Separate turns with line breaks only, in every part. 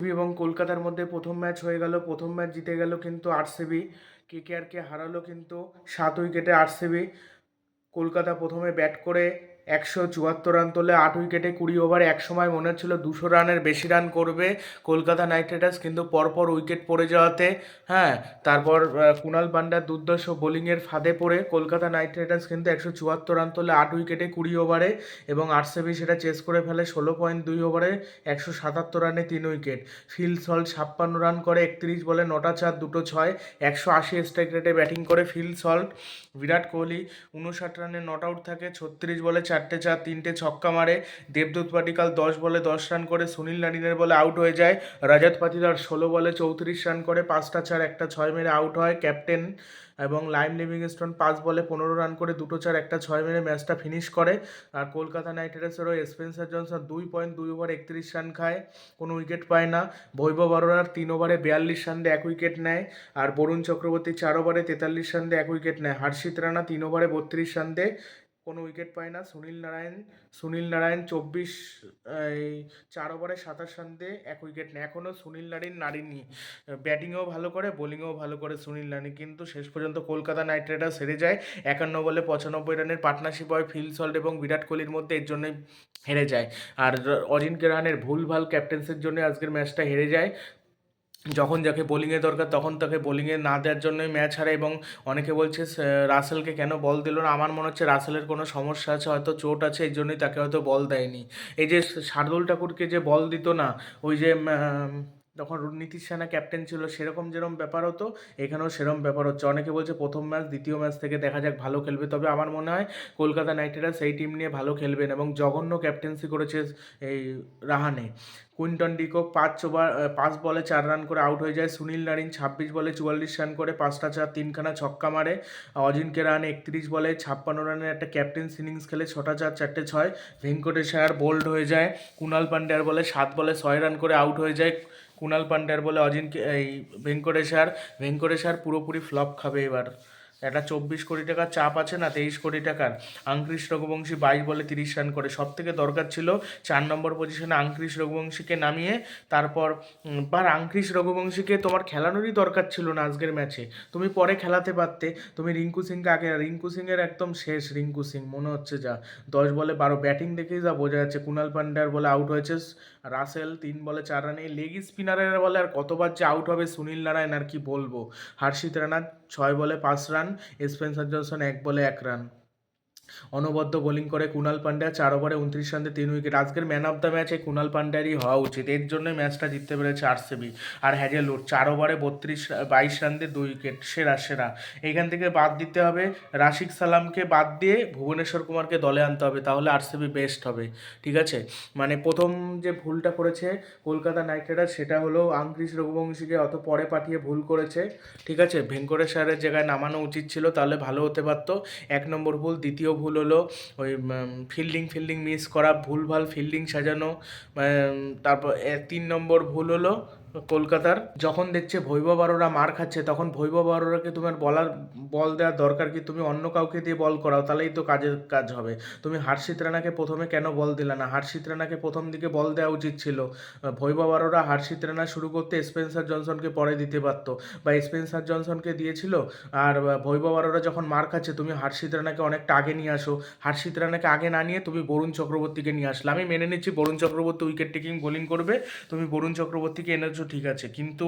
এবং কলকাতার মধ্যে প্রথম ম্যাচ হয়ে গেল, প্রথম ম্যাচ জিতে গেল কিন্তু আরসিবি। কেকেআরকে হারালো কিন্তু সাত উইকেটে আরসিবি। কলকাতা প্রথমে ব্যাট করে একশো চুয়াত্তর রান তোলে আট উইকেটে কুড়ি ওভারে এক সময় মনে হচ্ছিল দুশো রানের বেশি রান করবে কলকাতা নাইট রাইডার্স, কিন্তু পরপর উইকেট পড়ে যাওয়াতে হ্যাঁ তারপর কুণাল পান্ডার দুর্দর্শ বোলিংয়ের ফাঁদে পড়ে কলকাতা নাইট রাইডার্স কিন্তু একশো চুয়াত্তর রান তোলে আট উইকেটে কুড়ি ওভারে এবং আরসিবি সেটা চেস করে ফেলে ষোলো পয়েন্ট দুই ওভারে একশো সাতাত্তর রানে তিন উইকেট ফিল সল্ট ছাপ্পান্ন রান করে একত্রিশ বলে নটা চার দুটো ছয়, একশো আশি স্ট্রাইক রেটে ব্যাটিং করে ফিল সল্ট। বিরাট কোহলি উনষাট রানে নট আউট থাকে, ছত্রিশ বলে চারটে চার, তিনটে ছক্কা মারে। দেবদূত পাটিকাল দশ বলে দশ রান করে, সুনীল নারিনের বলে আউট হয়ে যায়। রাজাত পাতিদার ষোলো বলে চৌত্রিশ রান করে, পাঁচটা চার, একটা ছয় মেরে আউট হয়। ক্যাপ্টেন এবং লাইম লিভিংস্টোন পাঁচ বলে পনেরো রান করে, দুটো চার, একটা ছয় মেরে ম্যাচটা ফিনিশ করে। আর কলকাতা নাইট রাইডার্সেরও স্পেন্সার জনসন দুই পয়েন্ট দুই ওভার একত্রিশ রান খায়। কোনো উইকেট পায় না। বৈভব অরোরার তিন ওভারে বিয়াল্লিশ রান দিয়ে এক উইকেট নেয়। আর বরুণ চক্রবর্তী চার ওভারে তেতাল্লিশ রান দিয়ে এক উইকেট নেয়। হর্ষিত রানা তিন ওভারে বত্রিশ রান দিয়ে। কোনো উইকেট পায় না। সুনীল নারায়ণ সুনীল নারায়ণ চব্বিশ, এই চার ওভারে সাতাশ রান দিয়ে এক উইকেট নেয়। এখনও সুনীল নারিন নারিনি ব্যাটিংয়েও ভালো করে বোলিংয়েও ভালো করে সুনীল নারী কিন্তু শেষ পর্যন্ত কলকাতা নাইট রাইডার্স হেরে যায়। একান্ন বলে পঁচানব্বই রানের পার্টনারশিপ হয় ফিল সল্ট এবং বিরাট কোহলির মধ্যে, এর জন্যই হেরে যায়। আর অজিনকে ভুল ভালো ক্যাপ্টেন্সের জন্য আজকের ম্যাচটা হেরে যায়। যখন যাকে বোলিংয়ের দরকার তখন তাকে বোলিংয়ে না দেওয়ার জন্যই ম্যাচ হারে এবং অনেকে বলছে রাসেলকে কেন বল দিল না? আমার মনে হচ্ছে রাসেলের কোনো সমস্যা আছে, হয়তো চোট আছে, এই জন্যই তাকে হয়তো বল দেয়নি। এই যে শার্দুল ঠাকুরকে যে বল দিত না, ওই যে তখন নীতিশ সেনা ক্যাপ্টেন ছিল, সেরকম যেরকম ব্যাপার হতো, এখানেও সেরকম ব্যাপার হচ্ছে। অনেকে বলছে প্রথম ম্যাচ দ্বিতীয় ম্যাচ থেকে দেখা যাক ভালো খেলবে। তবে আমার মনে হয় কলকাতা নাইট রাইডার্স এই টিম নিয়ে ভালো খেলবেন এবং জঘন্য ক্যাপ্টেন্সি করেছে এই রাহানে। কুইন্টন ডিকক পাঁচ ওভার পাঁচ বলে চার রান করে আউট হয়ে যায়। সুনীল নারিন ছাব্বিশ বলে চুয়াল্লিশ রান করে, পাঁচটা চার, তিনখানা ছক্কা মারে। অজিনকে রান একত্রিশ বলে ছাপ্পান্ন রানের একটা ক্যাপ্টেন্স ইনিংস খেলে ছটা চার, চারটে ছয়। ভেঙ্কটেশ আয়ার বোল্ড হয়ে যায়। কুণাল পান্ডেয়ার বলে সাত বলে ছয় রান করে আউট হয়ে যায়। কুণাল পান্ডার বলে অজিনকে এই ভেঙ্কটেশ আর ভেঙ্কটেশ আর পুরোপুরি ফ্লপ খাবে এবার। একটা চব্বিশ কোটি টাকার চাপ আছে না, তেইশ কোটি টাকার। আঙ্ক্রিস রঘুবংশী বাইশ বলে তিরিশ রান করে। সব থেকে দরকার ছিল চার নম্বর পজিশনে আঙ্ক্রিস রঘুবংশীকে নামিয়ে, তারপর বা আঙ্ক্রিস রঘুবংশীকে তোমার খেলানোরই দরকার ছিল না আজকের ম্যাচে তুমি পরে খেলাতে পারতে। তুমি রিঙ্কু সিংকে আগে, রিঙ্কু সিংয়ের একদম শেষ রিঙ্কু সিং, মনে হচ্ছে যা। দশ বলে বারো ব্যাটিং দেখেই যা বোঝা যাচ্ছে। কুনাল পান্ডার বলে আউট হয়েছে। রাসেল তিন বলে চার রানে। লেগ স্পিনারের বলে আর কতবার যে আউট হবে সুনীল নারায়ণ আর কি বলব। হার্ষিত রানা ছয় বলে পাঁচ রান স্পেন্সার জনসন এক বলে এক রান। অনবদ্য বোলিং করে কুণাল পান্ড্যা চার ওভারে উনত্রিশ রান তিন উইকেট। আজকের ম্যান অফ দ্য ম্যাচে কুণাল পান্ড্যারই হওয়া উচিত। এর জন্যই ম্যাচটা জিততে পেরেছে আরসিবি আর হ্যাজেলউড চার ওভারে বত্রিশ, বাইশ রান দুই উইকেট। সেরা সেরা। এখান থেকে বাদ দিতে হবে রাশিক সালামকে। বাদ দিয়ে ভুবনেশ্বর কুমারকে দলে আনতে হবে, তাহলে আরসিবি বেস্ট হবে। ঠিক আছে? মানে প্রথম যে ভুলটা করেছে কলকাতা নাইট রাইডার্স, সেটা হলো আঙ্ক্রিস রঘুবংশীকে অত পরে পাঠিয়ে ভুল করেছে। ঠিক আছে? ভেঙ্কটেশ্বরের জায়গায় নামানো উচিত ছিল, তাহলে ভালো হতে পারতো। এক নম্বর ভুল, দ্বিতীয় ভুল হলো, ওই ফিল্ডিং ফিল্ডিং মিস করা, ভুলভাল ফিল্ডিং সাজানো তারপর তিন নম্বর ভুল হলো কলকাতার, যখন দেখছে ভৈভব আরোরা মার খাচ্ছে, তখন ভৈভব আরোরাকে তোমার বলার, বল দেওয়ার দরকার কি? তুমি অন্য কাউকে দিয়ে বল করাও, তাহলেই তো কাজের কাজ হবে। তুমি হার্ষিত রানাকে প্রথমে কেন বল দিলে না? হার্ষিত রানাকে প্রথম দিকে বল দেওয়া উচিত ছিল। ভৈভব আরোরা হার্ষিত রানা শুরু করতে স্পেন্সার জনসনকে পরে দিতে পারতো, বা স্পেন্সার জনসনকে দিয়েছিল, আর ভৈভব আরোরা যখন মার খাচ্ছে, তুমি হার্ষিত রানাকে অনেকটা আগে নিয়ে আসো। হার্ষিত রানাকে আগে না নিয়ে তুমি বরুণ চক্রবর্তীকে নিয়ে আসলে। আমি মেনে নিচ্ছি Varun Chakravarthy wicket taking bowling করবে, তুমি বরুণ চক্রবর্তীকে এনেছো ঠিক আছে। কিন্তু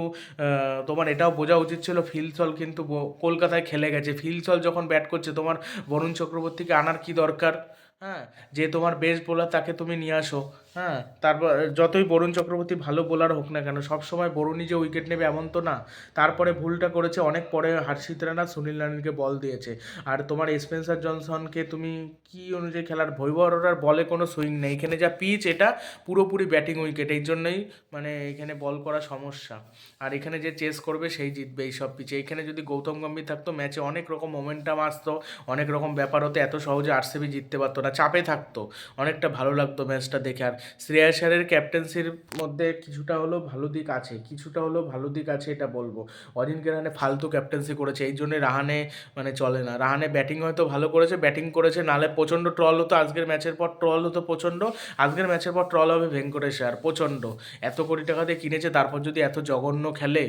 তোমার এটাও বোঝা উচিত ছিল ফিলসল কিন্তু কলকাতায় খেলে গেছে। ফিলসল যখন ব্যাট করছে, তোমার বরুণ চক্রবর্তীকে আনার কি দরকার? হ্যাঁ যে তোমার বেস্ট বোলার তাকে তুমি নিয়ে আসো। হ্যাঁ তারপর যতই বরুণ চক্রবর্তী ভালো বোলার হোক না কেন, সবসময় বরুণই যে উইকেট নেবে এমন তো না। তারপরে ভুলটা করেছে অনেক পরে হার্ষিত রানা সুনীল নারায়ণকে বল দিয়েছে। আর তোমার স্পেন্সার জনসনকে তুমি কি অনুযায়ী খেলার, ভৈভব অরোরার বলে কোনো সুইং নেই। এখানে যা পিচ এটা পুরোপুরি ব্যাটিং উইকেট এই জন্যই মানে এখানে বল করা সমস্যা। আর এখানে যে চেস করবে, সেই জিতবে এই সব পিচে এখানে যদি গৌতম গম্ভীর থাকতো ম্যাচে অনেক রকম মোমেন্টাম আসতো, অনেক রকম ব্যাপার হতো, এত সহজে আরসিবি জিততে পারতো না, চাপে থাকতো। অনেকটা ভালো লাগতো ম্যাচটা দেখে। আর শ্রেয়াস সারের ক্যাপ্টেন্সির মধ্যে কিছুটা হলেও ভালো দিক আছে, কিছুটা হলেও ভালো দিক আছে এটা বলব। অজিনকে রাহানে ফালতু ক্যাপ্টেন্সি করেছে, এই জন্যে রাহানে মানে চলে না। রাহানে ব্যাটিং হয়তো ভালো করেছে ব্যাটিং করেছে, নালে প্রচণ্ড ট্রল হতো আজকের ম্যাচের পর ট্রল হতো প্রচণ্ড। আজকের ম্যাচের পর ট্রল হবে ভেঙ্কটেশ আর, প্রচণ্ড। এত কোটি টাকা দিয়ে কিনেছে, তারপর যদি এত জঘন্য খেলে